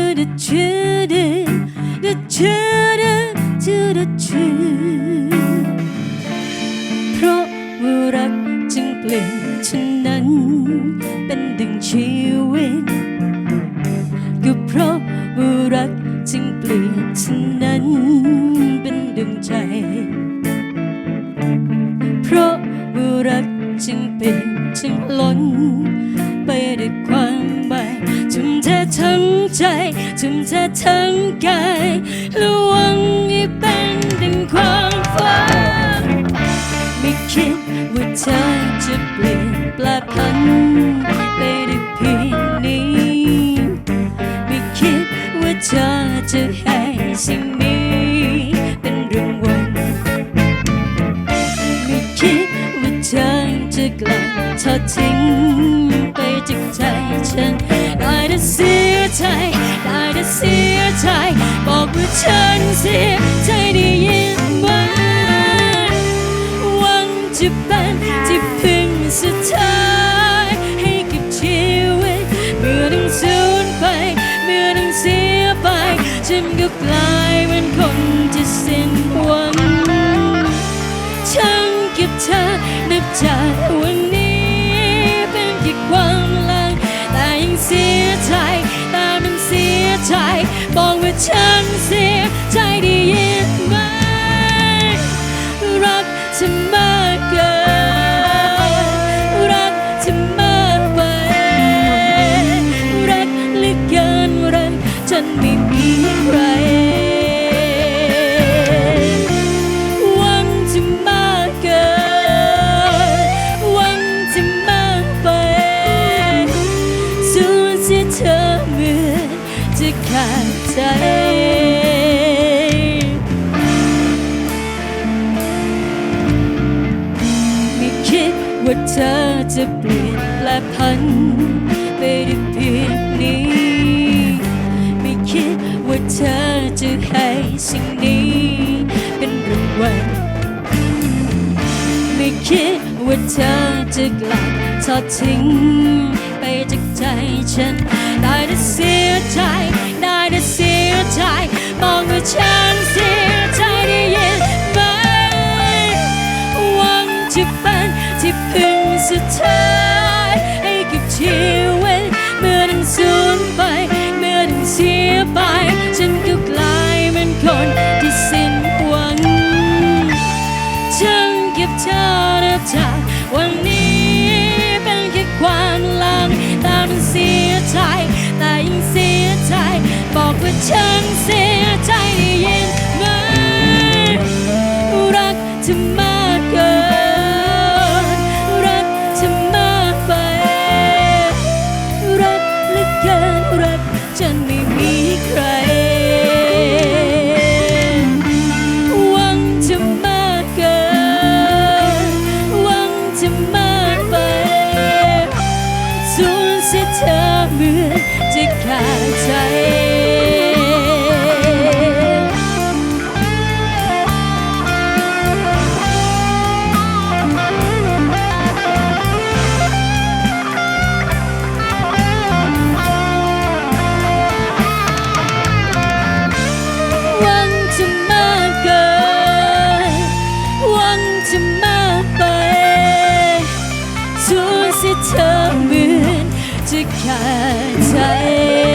do do do do do do do เพราะว่ารักจึงเปลี่ยนฉันนั้น เป็นดึงชีวิตก็เพราะว่ารักจึงเปลี่ยนฉันนั้นเป็นดึงใจ เพราะว่ารักจึงเป็นจึงล้น ใจทุ่มเททั้งกายและหวังให้เป็นดังความฝันไม่คิดว่าเธอจะเปลี่ยนแปลพันไปด้เพียงนี้ไม่คิดว่าเธอจะให้สิ่งนี้เป็นรางวัลไม่คิดว่าเธอจะกลับทอดทิ้งไปจากใจฉัน ได้แต่เสียใจได้แต่เสียใจ บอกว่าฉันเสียใจได้ยินไหมหวังจะเป็นที่พึ่งสุดท้ายให้กับชีวิตเมื่อต้องสูญไป เมื่อต้องเสียไป ฉันก็กลายเป็นคนที่สิ้นหวังฉันเก็บเธอนับจาก สียใจ แต่มันเสียใจ บอกว่าฉันเสียใจได้ยินไหม จะขาดใจ ไม่คิดว่าเธอจะเปลี่ยนแปลพันไปได้เพียงนี้ ไม่คิดว่าเธอจะให้สิ่งนี้เป็นรางวัลไม่คิดว่าเธอจะกลับทอดทิ้งไปจากใจฉันได้แต่เสียใจ ใจ แต่ยังเสียใจ บอกว่าฉันเสียใจได้ยินไหมรักเธอมากเกิน รักเธอมากไป รักเหลือเกินรักจนม่ ใจ